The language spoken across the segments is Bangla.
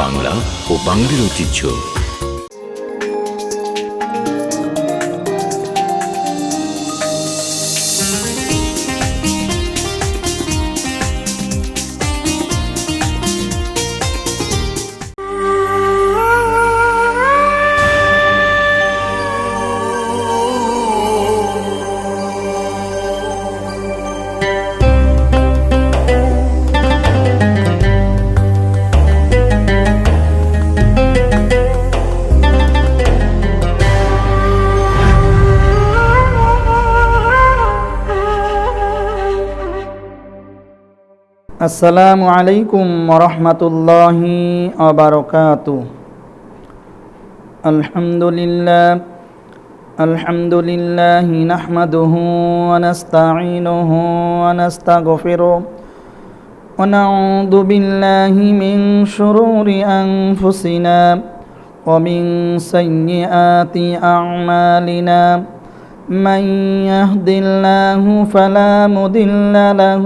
বাংলা ও বাঙালির ঐতিহ্য। আসসালামু আলাইকুম রহমতুল্লাহি আবরকাত আলহামদুলিল্লাহ আলহামদুলিল্লাহ নাহমাদুহু ওয়ানাস্তাঈনুহু ওয়ানাস্তাগফিরুহ ونعوذ بالله من شرور أنفسنا ومن سيئات أعمالنا من يهد الله فلا مضل له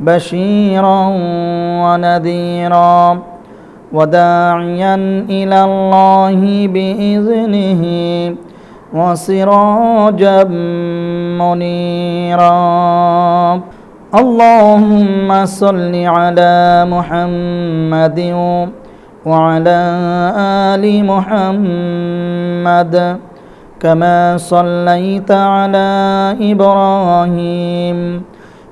بشيرا ونذيرا وداعيا إلى الله بإذنه وسراجا منيرا. اللهم صل على محمد وعلى آل محمد كما صليت على إبراهيم.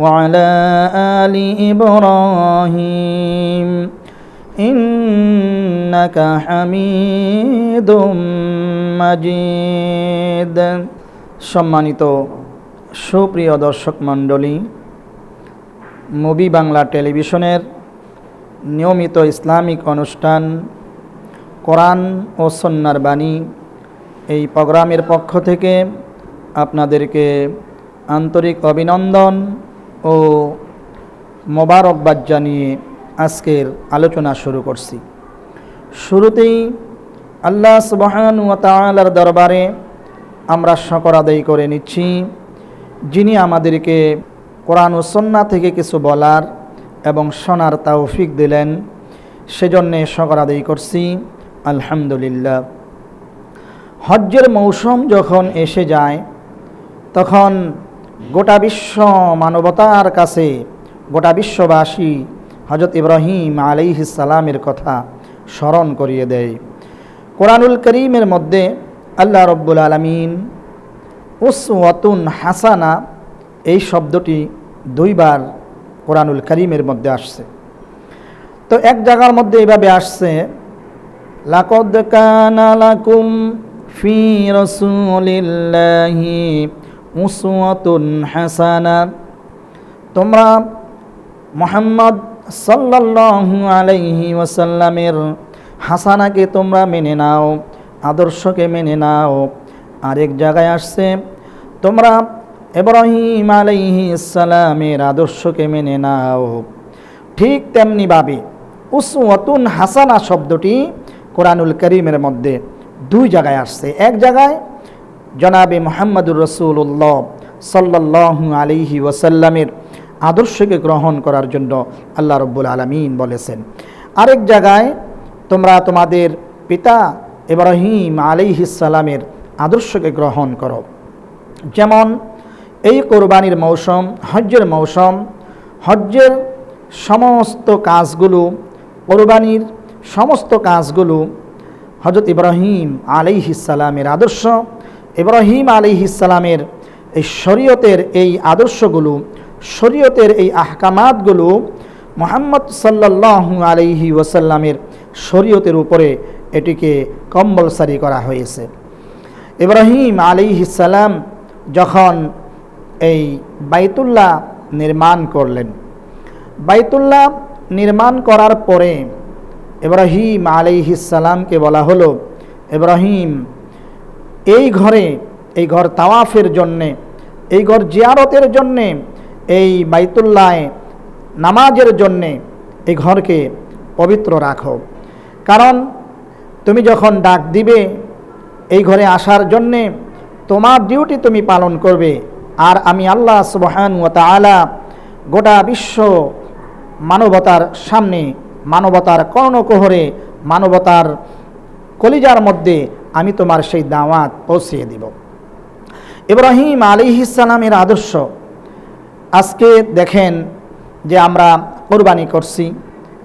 وعلى آل إبراهيم إنك حميد مجيد সম্মানিত সুপ্রিয় দর্শক মণ্ডলী মুভি বাংলা টেলিভিশনের নিয়মিত ইসলামিক অনুষ্ঠান কোরআন ও সন্ন্যার বাণী এই প্রোগ্রামের পক্ষ থেকে আপনাদেরকে আন্তরিক অভিনন্দন ও মোবারকবাদ জানিয়ে আজকের আলোচনা শুরু করছি। শুরুতেই আল্লাহ সুবহান দরবারে আমরা শকর আদায় করে নিচ্ছি, যিনি আমাদেরকে কোরআন সন্না থেকে কিছু বলার এবং শোনার তৌফিক দিলেন, সেজন্যে শকর আদায় করছি। আলহামদুলিল্লাহ। হজ্জের মৌসুম যখন এসে যায়, তখন গোটা বিশ্ব মানবতার কাছে, গোটা বিশ্ববাসী হজরত ইব্রাহিম সালামের কথা স্মরণ করিয়ে দেয়। কোরআনুল করিমের মধ্যে আল্লাহ রব্বুল আলমিন উসওয়াতুন হাসানা, এই শব্দটি দুইবার কোরআনুল করিমের মধ্যে আসছে। তো এক জায়গার মধ্যে এইভাবে আসছে, লাকদ কানা লাকুম ফি রসুলিল্লাহি হাসানা। তোমরা মোহাম্মদ সাল্লাল্লাহু আলাইহি ওয়াসাল্লামের হাসানাকে তোমরা মেনে নাও, আদর্শকে মেনে নাও। আরেক জায়গায় আসছে, তোমরা এব্রাহিম আলাইহি ইসালামের আদর্শকে মেনে নাও। ঠিক তেমনিভাবে উসওয়াতুন হাসানা শব্দটি কোরআনুল করিমের মধ্যে দুই জায়গায় আসছে। এক জায়গায় জনাবে মোহাম্মদুর রসুল্লাহ সাল্লাহু আলিহি ওয়াসাল্লামের আদর্শকে গ্রহণ করার জন্য আল্লাহ রব্বুল আলমিন বলেছেন, আরেক জায়গায় তোমরা তোমাদের পিতা ইব্রাহিম আলিহিসাল্লামের আদর্শকে গ্রহণ করো। যেমন এই কোরবানির মৌসুম, হজ্জের মৌসুম, হজ্জের সমস্ত কাজগুলো, কোরবানির সমস্ত কাজগুলো হজরত ইব্রাহিম আলাইহিসালামের আদর্শ ইব্রাহিম আলী ইসালামের এই শরীয়তের এই আদর্শগুলো, শরীয়তের এই আহকামাতগুলো মোহাম্মদ সাল্লাল্লাহু আলাইহি ওয়াসাল্লামের শরীয়তের উপরে এটিকে কম্বলসারি করা হয়েছে। ইব্রাহিম আলিহিসাল্লাম যখন এই বাইতুল্লাহ নির্মাণ করলেন, বাইতুল্লাহ নির্মাণ করার পরে ইব্রাহিম আলিহিসাল্লামকে বলা হলো, ইব্রাহিম এই ঘরে, এই ঘর তাওয়াফের জন্যে, এই ঘর জিয়ারতের জন্যে, এই বাইতুল্লায় নামাজের জন্যে এই ঘরকে পবিত্র রাখো। কারণ তুমি যখন ডাক দিবে, এই ঘরে আসার জন্যে তোমার ডিউটি তুমি পালন করবে। আর আমি আল্লাহ সুবহান ও তালা গোটা বিশ্ব মানবতার সামনে, মানবতার কর্ণকোহরে, মানবতার কলিজার মধ্যে আমি তোমার সেই দাওয়াত পৌঁছিয়ে দিব। ইব্রাহিম আলী ইসালামের আদর্শ। আজকে দেখেন যে আমরা কোরবানি করছি।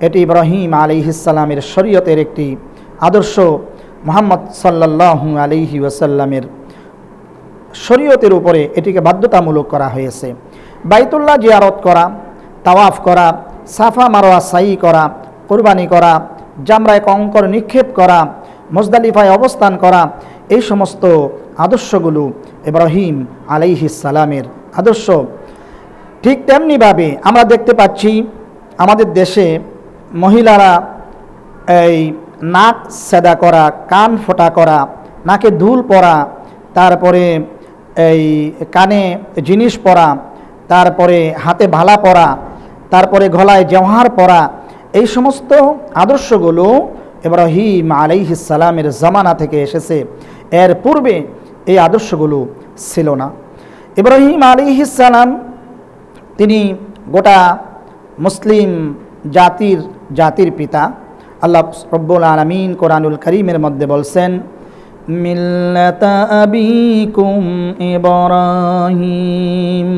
এটি ইব্রাহিম আলী ইসালামের শরীয়তের একটি আদর্শ। মোহাম্মদ সাল্লাহু আলিহি ওয়াসাল্লামের শরীয়তের উপরে এটিকে বাধ্যতামূলক করা হয়েছে। বাইতুল্লাহ জিয়ারত করা, তাওয়াফ করা, সাফা মারোয়া সাই করা, কোরবানি করা, জামরায় কঙ্কর নিক্ষেপ করা মোজদালিফায় অবস্থান করা এই সমস্ত আদর্শগুলো ইব্রাহিম সালামের আদর্শ। ঠিক তেমনিভাবে আমরা দেখতে পাচ্ছি আমাদের দেশে মহিলারা এই নাক সেদা করা, কান ফোটা করা, নাকে দুল পরা, তারপরে এই কানে জিনিস পরা, তারপরে হাতে ভালা পরা, তারপরে গলায় জওহার পরা, এই সমস্ত আদর্শগুলো ইব্রাহিম আলাইহিসালামের জামানা থেকে এসেছে। এর পূর্বে এই আদর্শগুলো ছিল না। ইব্রাহিম আলিহিসালাম তিনি গোটা মুসলিম জাতির জাতির পিতা। আল্লাহ রব্বুল আলমিন কোরআনুল করিমের মধ্যে বলছেন, মিল্লাতা ইব্রাহিম,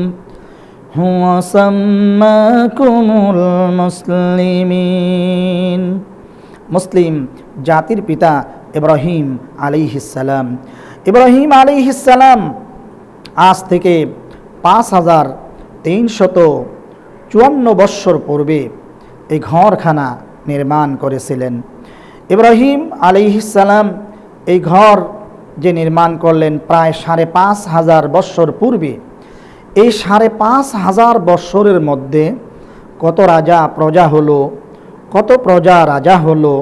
হুয়া সাম্মাকুমুল মুসলিমিন। মুসলিম জাতির পিতা ইব্রাহিম আলিহিসাল্লাম ইব্রাহিম আলিহিসাল্লাম আজ থেকে পাঁচ হাজার তিনশত চুয়ান্ন বৎসর পূর্বে এই ঘরখানা নির্মাণ করেছিলেন। ইব্রাহিম আলিহিসাল্লাম এই ঘর যে নির্মাণ করলেন প্রায় সাড়ে পাঁচ হাজার বৎসর পূর্বে, এই সাড়ে পাঁচ হাজার বৎসরের মধ্যে কত রাজা প্রজা হলো কত প্রজা রাজা হলো,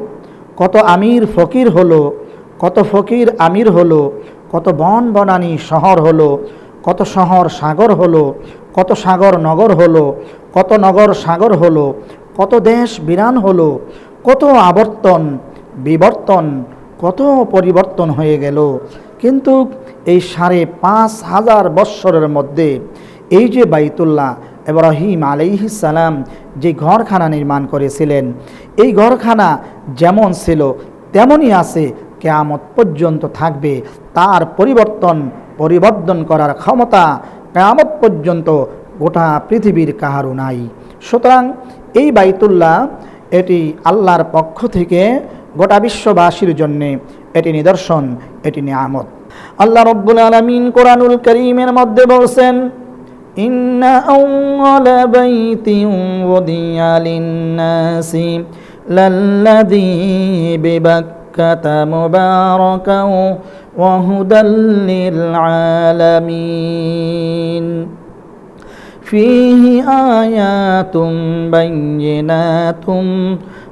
কত আমির ফকির হলো, কত ফকির আমির হলো, কত বন বনানী শহর হলো, কত শহর সাগর হলো, কত সাগর নগর হলো, কত নগর সাগর হলো, কত দেশ বিরান হলো, কত আবর্তন বিবর্তন, কত পরিবর্তন হয়ে গেল। কিন্তু এই সাড়ে পাঁচ হাজার বৎসরের মধ্যে এই যে বাইতুল্লাহ আলাইহিস সালাম যে ঘরখানা নির্মাণ করেছিলেন, এই ঘরখানা যেমন ছিল, তেমনই আছে, কেয়ামত পর্যন্ত থাকবে। তার পরিবর্তন পরিবর্তন করার ক্ষমতা কেয়ামত পর্যন্ত গোটা পৃথিবীর কাহারও নাই। সুতরাং এই বাইতুল্লাহ এটি আল্লাহর পক্ষ থেকে গোটা বিশ্ববাসীর জন্যে এটি নিদর্শন, এটি নিয়ামত। আল্লাহ রব্বুল আলমিন কোরআনুল করিমের মধ্যে বলছেন إن أول بيت وضع للناس للذي ببكة مباركا وهدى للعالمين فيه آيات بينات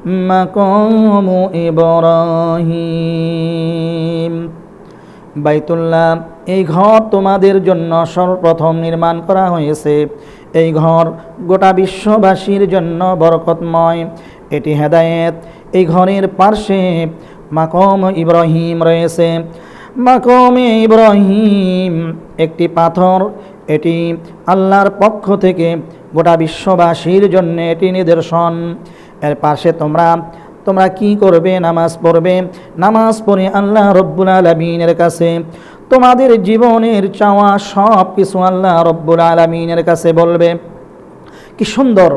مقام إبراهيم بيت الله এই ঘর তোমাদের জন্য সর্বপ্রথম নির্মাণ করা হয়েছে। এই ঘর গোটা বিশ্ববাসীর জন্য বরকতময়। এটি হেদায়েত। এই ঘরের পার্শ্বে মাকম ইব্রাহিম রয়েছে। মাকমে ইব্রাহিম একটি পাথর। এটি আল্লাহর পক্ষ থেকে গোটা বিশ্ববাসীর জন্য এটি নিদর্শন। এর পাশে তোমরা তোমরা কি করবে? নামাজ পড়বে? নামাজ পড়ে আল্লাহ রব্বুল আলমিনের কাছে তোমাদের জীবনের চাওয়া সব কিছু আল্লাহ রব্বুল আলমিনের কাছে বলবে। কি সুন্দর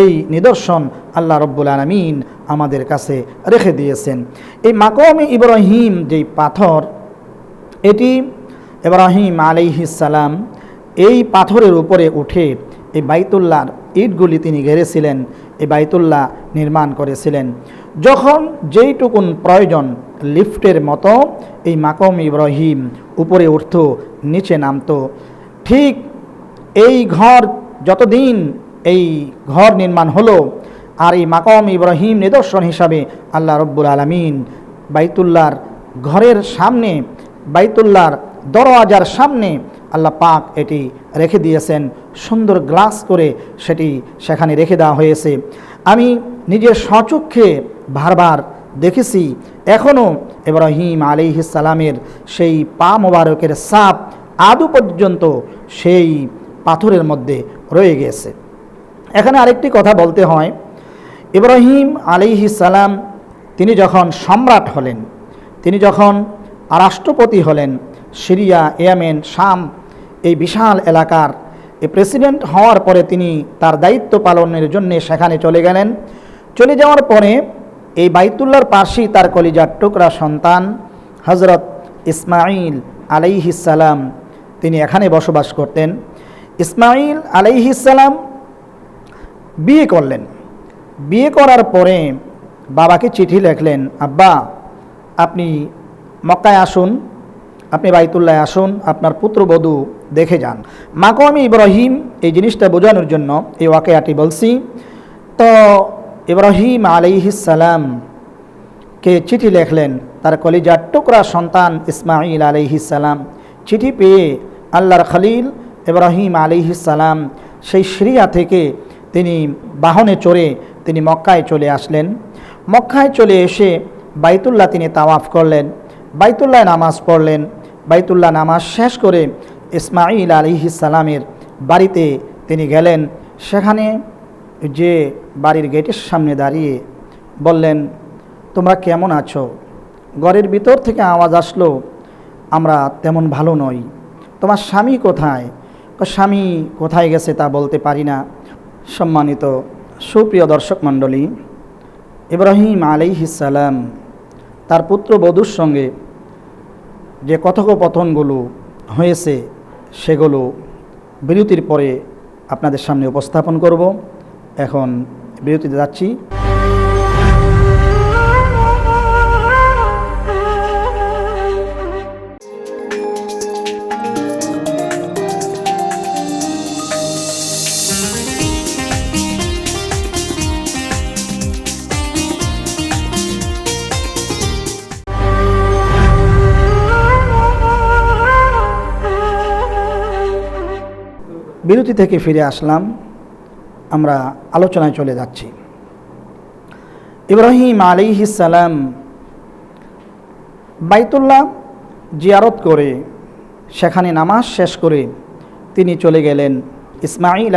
এই নিদর্শন আল্লাহ রব্বুল আলমিন আমাদের কাছে রেখে দিয়েছেন। এই মাকমে ইব্রাহিম যেই পাথর, এটি ইব্রাহিম সালাম এই পাথরের উপরে উঠে এই বাইতুল্লাহর ইটগুলি তিনি গেড়েছিলেন এই বাইতুল্লাহ নির্মাণ করেছিলেন। যখন যেইটুকুন প্রয়োজন লিফটের মতো এই মাকম ইব্রাহিম উপরে উঠত, নিচে নামতো। ঠিক এই ঘর যতদিন এই ঘর নির্মাণ হলো, আর এই মাকম ইব্রাহিম নিদর্শন হিসাবে আল্লাহ রব্বুল আলমিন বাইতুল্লার ঘরের সামনে, বাইতুল্লাহর দরওয়াজার সামনে আল্লাহ পাক এটি রেখে দিয়েছেন। সুন্দর গ্লাস করে সেটি সেখানে রেখে দেওয়া হয়েছে। আমি নিজের স্বচক্ষে বারবার দেখেছি এখনও ইব্রাহিম সালামের সেই পা মোবারকের সাপ আদু পর্যন্ত সেই পাথরের মধ্যে রয়ে গেছে। এখানে আরেকটি কথা বলতে হয়। ইব্রাহিম সালাম তিনি যখন সম্রাট হলেন, তিনি যখন রাষ্ট্রপতি হলেন, সিরিয়া, ইয়ামেন, শাম, এই বিশাল এলাকার এই প্রেসিডেন্ট হওয়ার পরে তিনি তার দায়িত্ব পালনের জন্য সেখানে চলে গেলেন। চলে যাওয়ার পরে এই বাইতুল্লার পাশেই তার কলিজার টুকরা সন্তান হজরত ইসমাইল আলাইহিসালাম তিনি এখানে বসবাস করতেন। ইসমাইল আলাইহিসালাম বিয়ে করলেন। বিয়ে করার পরে বাবাকে চিঠি লেখলেন, আব্বা, আপনি মক্কায় আসুন, আপনি বাইতুল্লায় আসুন, আপনার পুত্রবধূ দেখে যান। মাকে আমি ইব্রাহিম, এই জিনিসটা বোঝানোর জন্য এই ওয়াকেয়াটি বলছি। তো ইব্রাহিম আলাইহিসালাম কে চিঠি লেখলেন, তার কলিজার টুকরা সন্তান ইসমাইল আলাইহিসালাম চিঠি পেয়ে আল্লাহর খলিল ইব্রাহিম আলিহিসাল্লাম সেই সিরিয়া থেকে তিনি বাহনে চড়ে তিনি মক্কায় চলে আসলেন। মক্কায় চলে এসে বাইতুল্লাহ তিনি তাওয়াফ করলেন বাইতুল্লাহ নামাজ পড়লেন। বাইতুল্লাহ নামাজ শেষ করে ইসমাইল আলিহিসাল্লামের বাড়িতে তিনি গেলেন। সেখানে যে বাড়ির গেটের সামনে দাঁড়িয়ে বললেন, তোমরা কেমন আছো? ঘরের ভিতর থেকে আওয়াজ আসলো, আমরা তেমন ভালো নই। তোমার স্বামী কোথায়? স্বামী কোথায় গেছে তা বলতে পারি না। সম্মানিত সুপ্রিয় দর্শক মণ্ডলী, ইব্রাহিম আলাইহিসালাম তার পুত্রবধূর সঙ্গে যে কথোপকথনগুলো হয়েছে, সেগুলো বিরতির পরে আপনাদের সামনে উপস্থাপন করব। এখন বিরতিতে যাচ্ছি। বিরতি থেকে ফিরে আসলাম। আমরা আলোচনায় চলে যাচ্ছি। ইব্রাহিম সালাম বাইতুল্লাহ জিয়ারত করে, সেখানে নামাজ শেষ করে তিনি চলে গেলেন। ইসমাইল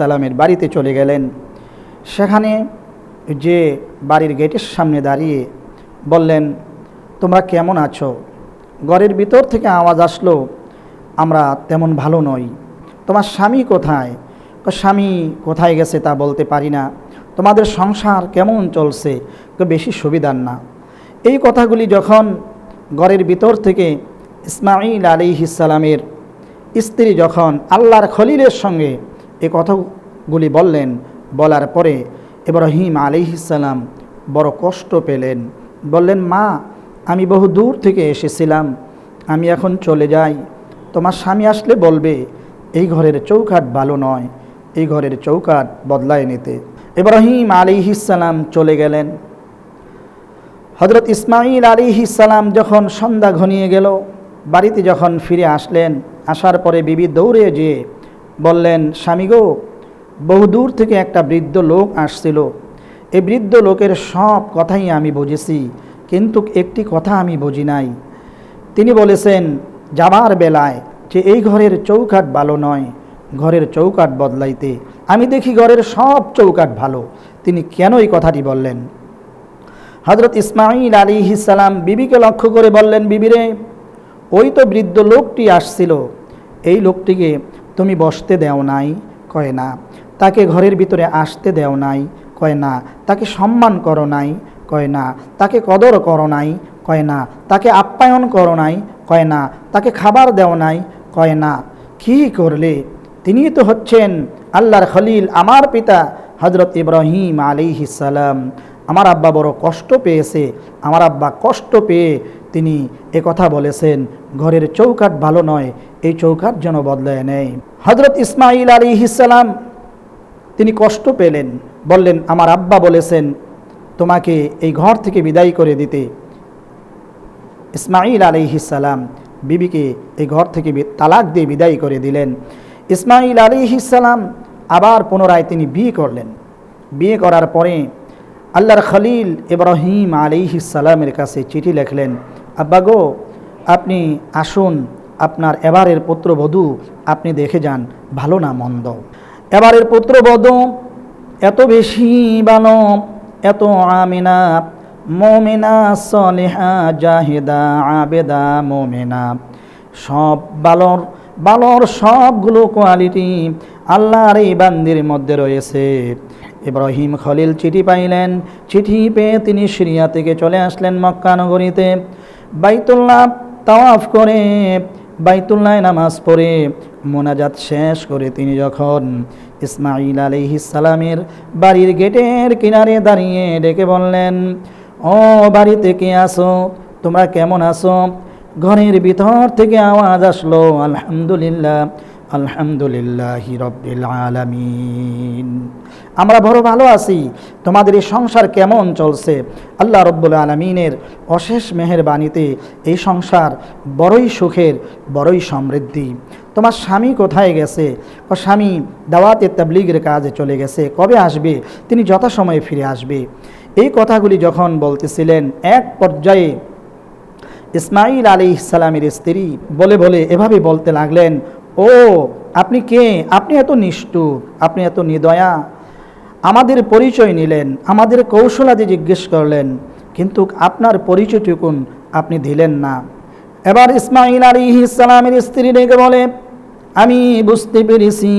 সালামের বাড়িতে চলে গেলেন। সেখানে যে বাড়ির গেটের সামনে দাঁড়িয়ে বললেন, তোমরা কেমন আছো? ঘরের ভিতর থেকে আওয়াজ আসলো, আমরা তেমন ভালো নই। তোমার স্বামী কোথায়? স্বামী কোথায় গেছে তা বলতে পারি না। তোমাদের সংসার কেমন চলছে? বেশি সুবিধার না। এই কথাগুলি যখন ঘরের ভিতর থেকে ইসমাইল আলিহিসালামের স্ত্রী যখন আল্লাহর খলিলের সঙ্গে এ কথাগুলি বললেন, বলার পরে ইব্রাহিম আলিহিসাল্লাম বড় কষ্ট পেলেন। বললেন, মা, আমি বহু দূর থেকে এসেছিলাম। আমি এখন চলে যাই। তোমার স্বামী আসলে বলবে, এই ঘরের চৌকাট ভালো নয়। এই ঘরের চৌকাট বদলায় নিতে। ইব্রাহিম আলিহিসাল্লাম চলে গেলেন। হজরত ইসমাইল আলিহিসাল্লাম যখন সন্ধ্যা ঘনিয়ে গেল, বাড়িতে যখন ফিরে আসলেন, আসার পরে বিবি দৌড়ে যেয়ে বললেন, স্বামী গো বহুদূর থেকে একটা বৃদ্ধ লোক আসছিল। এই বৃদ্ধ লোকের সব কথাই আমি বুঝেছি, কিন্তু একটি কথা আমি বুঝি নাই। তিনি বলেছেন, যাবার বেলায় যে এই ঘরের চৌকাট ভালো নয় ঘরের চৌকাট বদলাইতে। আমি দেখি ঘরের সব চৌকাট ভালো। তিনি কেন এই কথাটি বললেন? হজরত ইসমাইল আলী সালাম বিবিকে লক্ষ্য করে বললেন, বিবিরে, ওই তো বৃদ্ধ লোকটি আসছিল। এই লোকটিকে তুমি বসতে দেও নাই, কয় না। তাকে ঘরের ভিতরে আসতে দেও নাই, কয় না। তাকে সম্মান করো নাই, কয় না। তাকে কদর করো নাই, কয় না। তাকে আপ্যায়ন করো নাই, কয় না। তাকে খাবার দেও নাই, কয় না। কী করলে তিনি তো হচ্ছেন আল্লাহর খলিল, আমার পিতা হজরত ইব্রাহিম সালাম। আমার আব্বা বড় কষ্ট পেয়েছে, আমার আব্বা কষ্ট পেয়ে তিনি কথা বলেছেন, ঘরের চৌকাট ভালো নয়, এই চৌকাট যেন বদলায় নেয়। হজরত ইসমাইল সালাম, তিনি কষ্ট পেলেন, বললেন, আমার আব্বা বলেছেন, তোমাকে এই ঘর থেকে বিদায় করে দিতে। ইসমাইল সালাম বিবিকে এই ঘর থেকে তালাক দিয়ে বিদায় করে দিলেন। ইসমাইল সালাম আবার পুনরায় তিনি বিয়ে করলেন। বিয়ে করার পরে আল্লাহর খলিল ইব্রাহিম সালামের কাছে চিঠি লেখলেন, আব্বা গো, আপনি আসুন, আপনার এবারের পুত্রবধূ আপনি দেখে যান, ভালো না মন্দ। এবারের পুত্রবধূ এত বেশি ভালো এত আমিনা, মোমেনা, সলেহা, জাহেদা, আবেদা, মোমেনা। সব বালর বালর সবগুলো কোয়ালিটি আল্লাহর এই বান্দির মধ্যে রয়েছে। ইব্রাহিম খলিল চিঠি পাইলেন। চিঠি পেয়ে তিনি সিরিয়া থেকে চলে আসলেন মক্কা নগরীতে। বাইতুল্লাহ তাওয়াফ করে বাইতুল্লাহ নামাজ পড়ে, মোনাজাত শেষ করে তিনি যখন ইসমাইল সালামের বাড়ির গেটের কিনারে দাঁড়িয়ে ডেকে বললেন, ও বাড়িতে কে আসো তোমরা কেমন আছো? ঘরের ভিতর থেকে আওয়াজ আসলো, আলহামদুলিল্লাহ আলহামদুলিল্লাহ রব্বিল আলামিন। আমরা বড় ভালো আছি, তোমাদের এই সংসার কেমন চলছে? আল্লাহ রব্বুল আলমিনের অশেষ মেহেরবাণীতে এই সংসার বড়ই সুখের, বড়ই সমৃদ্ধি। তোমার স্বামী কোথায় গেছে? ও স্বামী দাওয়াতে তাবলিগের কাজে চলে গেছে, কবে আসবে? তিনি যথাসময়ে ফিরে আসবে। এই কথাগুলি যখন বলতেছিলেন, এক পর্যায়ে ইসমাইল আলী ইসালামের স্ত্রী বলে বলে এভাবে বলতে লাগলেন, ও, আপনি কে? আপনি এত নিষ্ঠুর, আপনি এত নিদয়া। আমাদের পরিচয় নিলেন, আমাদের কৌশলাদি জিজ্ঞেস করলেন, কিন্তু আপনার পরিচয়টুকুন আপনি দিলেন না। এবার ইসমাইল আলী ইসালামের স্ত্রী ডেকে বলে, আমি বুঝতে পেরেছি,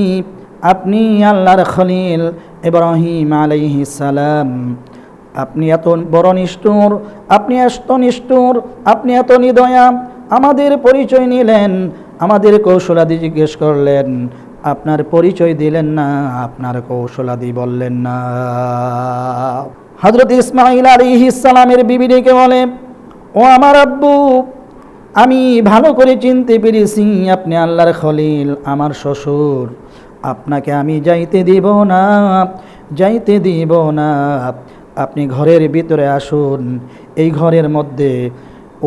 আপনি আল্লাহর খলিল ইব্রাহিম আলাইহি সালাম। আপনি এত বড় নিষ্ঠুর, আপনি এত নিষ্ঠুর, আপনি এত নিদয়া আমাদের পরিচয় নিলেন, আমাদের কৌশলাদি জিজ্ঞেস করলেন। আপনার পরিচয় দিলেন না, আপনার কৌশলাদি বললেন না। হজরত ইসমাইল আলী ইসালামের বিবিডিকে বলে, ও আমার আব্বু, আমি ভালো করে চিনতে পেরেছি, আপনি আল্লাহর খলিল, আমার শ্বশুর। আপনাকে আমি যাইতে দিব না, যাইতে দিব না। আপনি ঘরের ভিতরে আসুন। এই ঘরের মধ্যে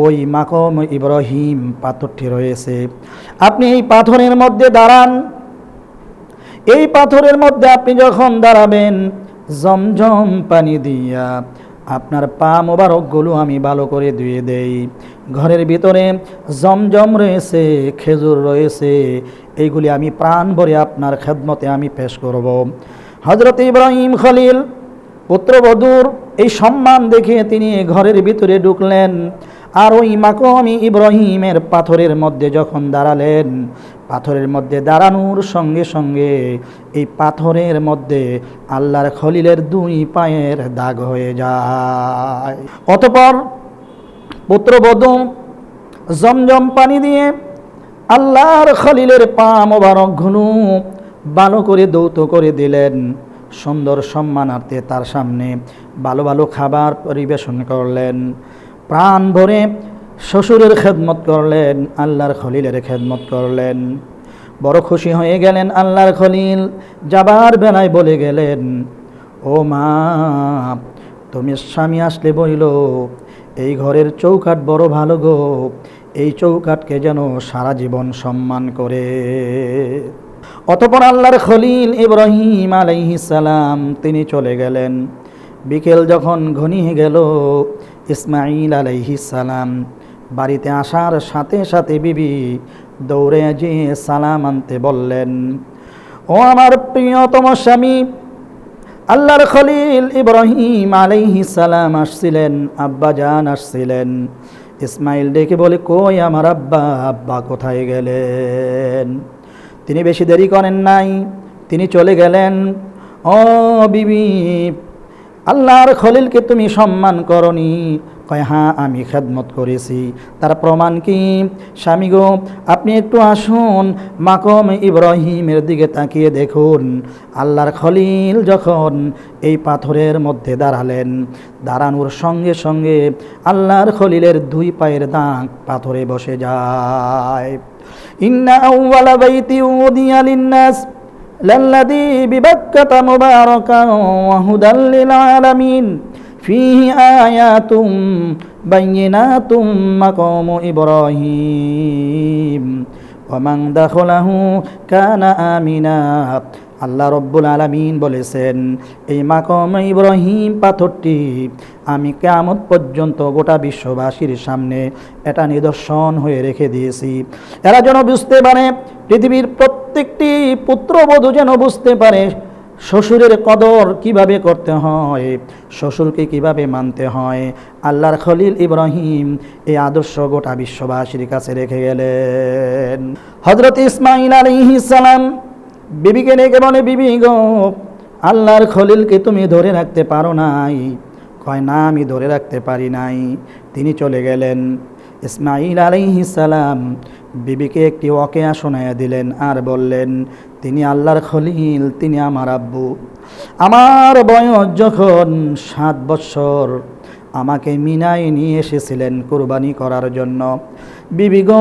ওই মাকম ইব্রাহিম পাথরটি রয়েছে। আপনি এই পাথরের মধ্যে দাঁড়ান। এই পাথরের মধ্যে আপনি যখন দাঁড়াবেন, জমজম পানি দিয়া আপনার পা মোবারকগুলো আমি ভালো করে ধুয়ে দেই। ঘরের ভিতরে জমজম রয়েছে, খেজুর রয়েছে, এইগুলি আমি প্রাণ ভরে আপনার খেদমতে আমি পেশ করব। হজরত ইব্রাহিম খলিল পুত্রবধূর এই সম্মান দেখে তিনি ঘরের ভিতরে ঢুকলেন। আর ওই মাকমি ইব্রাহিমের পাথরের মধ্যে যখন দাঁড়ালেন, পাথরের মধ্যে দাঁড়ানোর সঙ্গে সঙ্গে এই পাথরের মধ্যে আল্লাহর খলিলের দুই পায়ের দাগ হয়ে যায়। অতপর পুত্রবধূ জমজম পানি দিয়ে আল্লাহর খলিলের পা মোবারকগুলো ভালো করে দৌত করে দিলেন। সুন্দর সম্মানার্থে তার সামনে ভালো ভালো খাবার পরিবেশন করলেন। প্রাণ ভরে শ্বশুরের খেদমত করলেন, আল্লাহর খলিলের খেদমত করলেন। বড় খুশি হয়ে গেলেন আল্লাহর খলিল, যাবার বেলায় বলে গেলেন, ও মা, তুমি স্বামী আসলে বইল এই ঘরের চৌকাট বড় ভালো গো, এই চৌকাটকে যেন সারা জীবন সম্মান করে। অতপর আল্লাহর খলিল ইব্রাহিম সালাম, তিনি চলে গেলেন। বিকেল যখন ঘনিয়ে গেল ইসমাইল আলাইহি সালাম বাড়িতে আসার সাথে সাথে বিবি দৌড়ে যে সালাম আনতে বললেন, ও আমার প্রিয়তম স্বামী, আল্লাহর খলিল ইব্রাহিম সালাম আসছিলেন, আব্বা জান আসছিলেন। ইসমাইল ডেকে বলে, কই আমার আব্বা আব্বা কোথায় গেলেন? তিনি বেশি দেরি করেন নাই। তিনি চলে গেলেন। ও বিবি, আল্লাহর খলিলকে তুমি সম্মান করনি। কয় হ্যাঁ আমি খেদমত করেছি। তার প্রমাণ কি? স্বামী গো, আপনি একটু আসুন। মাকম ইব্রাহিমের দিকে তাকিয়ে দেখুন। আল্লাহর খলিল যখন এই পাথরের মধ্যে দাঁড়ালেন, দাঁড়ানোর সঙ্গে সঙ্গে আল্লাহর খলিলের দুই পায়ের দাগ পাথরে বসে যায়। উদিয়া লিন্নাস, লাল্লাযী বিবাক্কাতা মুবারাকান ওয়া হুদাল লিল আলামিন। ফীহি আয়াতুম বাইয়িনাতুম মাকামু ইব্রাহিম। ওয়া মান দাখালাহু কানা আমিনা। আল্লাহ রব্বুল আলামিন বলেছেন, এই মাকম ইব্রাহিম পাথরটি আমি কেমন পর্যন্ত গোটা বিশ্ববাসীর সামনে এটা নিদর্শন হয়ে রেখে দিয়েছি। এরা যেন বুঝতে পারে, পৃথিবীর প্রত্যেকটি পুত্রবধূ যেন বুঝতে পারে শ্বশুরের কদর কীভাবে করতে হয়, শ্বশুরকে কীভাবে মানতে হয়। আল্লাহর খলিল ইব্রাহিম এই আদর্শ গোটা বিশ্ববাসীর কাছে রেখে গেলেন। হজরত ইসমাইল আলাইহিস সালাম বিবিকে ডেকে বলে বিবি গো? আল্লাহর খলিলকে তুমি ধরে রাখতে পারো নাই। কয়, না, আমি ধরে রাখতে পারি নাই। তিনি চলে গেলেন। ইসমাইল সালাম বিবিকে একটি ওয়াকেয়া শোনাইয়া দিলেন আর বললেন, তিনি আল্লাহর খলিল, তিনি আমার আব্বু। আমার বয়স যখন সাত বৎসর, আমাকে মিনায় নিয়ে এসেছিলেন কুরবানি করার জন্য। বিবি গো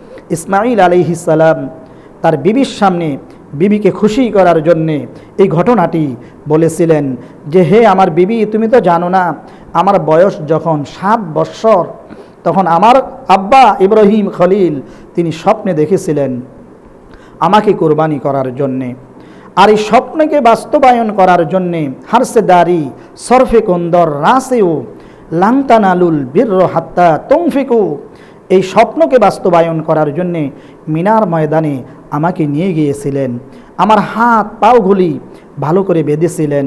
ইসমাইল সালাম তার বিবির সামনে বিবিকে খুশি করার জন্যে এই ঘটনাটি বলেছিলেন যে, হে আমার বিবি, তুমি তো জানো না, আমার বয়স যখন সাত বৎসর, তখন আমার আব্বা ইব্রাহিম খলিল, তিনি স্বপ্নে দেখেছিলেন আমাকে কোরবানি করার জন্যে। আর এই স্বপ্নকে বাস্তবায়ন করার জন্যে হারসে দারি সরফে কন্দর রাসেও লাংতানালুল বীর হাত্তা তৌফিকু এই স্বপ্নকে বাস্তবায়ন করার জন্যে মিনার ময়দানে আমাকে নিয়ে গিয়েছিলেন। আমার হাত পাওগুলি ভালো করে বেঁধেছিলেন।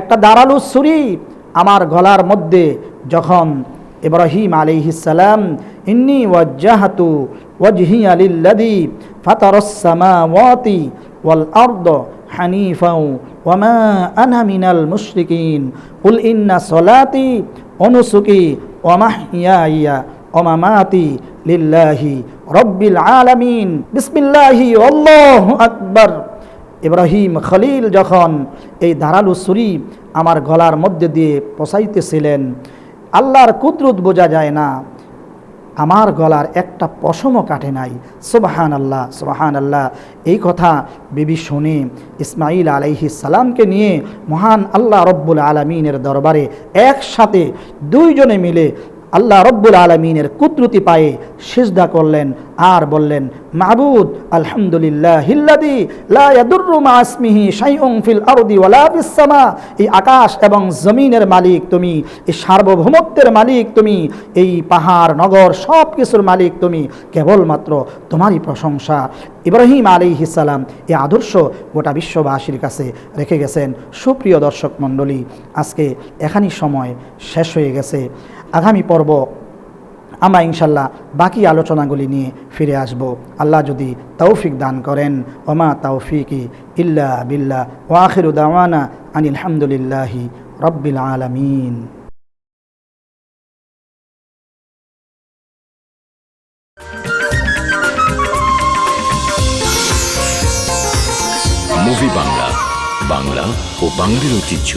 একটা দাঁড়ালু ছুরি আমার গলার মধ্যে যখন ইব্রাহিম আলিহিসাল্লাম ইন্নি ওয়াজ্জাহাতু ওয়াজহি আলিল্লাদি ফাতারসামাওয়াতি ওয়াল আরদ হানিফাও ওয়ামা আনা মিনাল মুশরিকিন। কুল ইন্না সলাতি অনুসুকি ওয়ামাহিয়া ওমামাতি লিল্লাহি রব্বিল আলামিন। বিসমিল্লাহি, আল্লাহু আকবার। ইব্রাহিম খলিল যখন এই ধারালু ছুরি আমার গলার মধ্যে দিয়ে পচাইতেছিলেন আল্লাহর কুদরত বোঝা যায় না, আমার গলার একটা পশমও কাটে নাই। সুবাহান আল্লাহ সুবাহান আল্লাহ এই কথা বিবি শুনে ইসমাইল আলাইহি সালামকে নিয়ে মহান আল্লাহ রব্বুল আলমিনের দরবারে একসাথে দুইজনে মিলে আল্লাহ রব্বুল আলমিনের কুদরতি পায়ে সিজদা করলেন, আর বললেন মাহবুদ আলহামদুলিল্লাহ হিল্লাদি এই আকাশ এবং জমিনের মালিক তুমি, এই সার্বভৌমত্বের মালিক তুমি, এই পাহাড়, নগর সব কিছুর মালিক তুমি, কেবলমাত্র তোমারই প্রশংসা। ইব্রাহিম আলী সালাম এই আদর্শ গোটা বিশ্ববাসীর কাছে রেখে গেছেন। সুপ্রিয় দর্শক মণ্ডলী, আজকে এখানই সময় শেষ হয়ে গেছে। আগামী পর্ব আমরা ইনশাল্লাহ বাকি আলোচনাগুলি নিয়ে ফিরে আসব। আল্লাহ যদি তৌফিক দান করেন, ওমা তৌফিকি ইল্লা বিল্লা ওয়াখির দাওয়ানা আনিল হামদুলিল্লাহি রব্বিল আলমিন। বাংলা বাংলা ও বাঙালির ঐতিহ্য।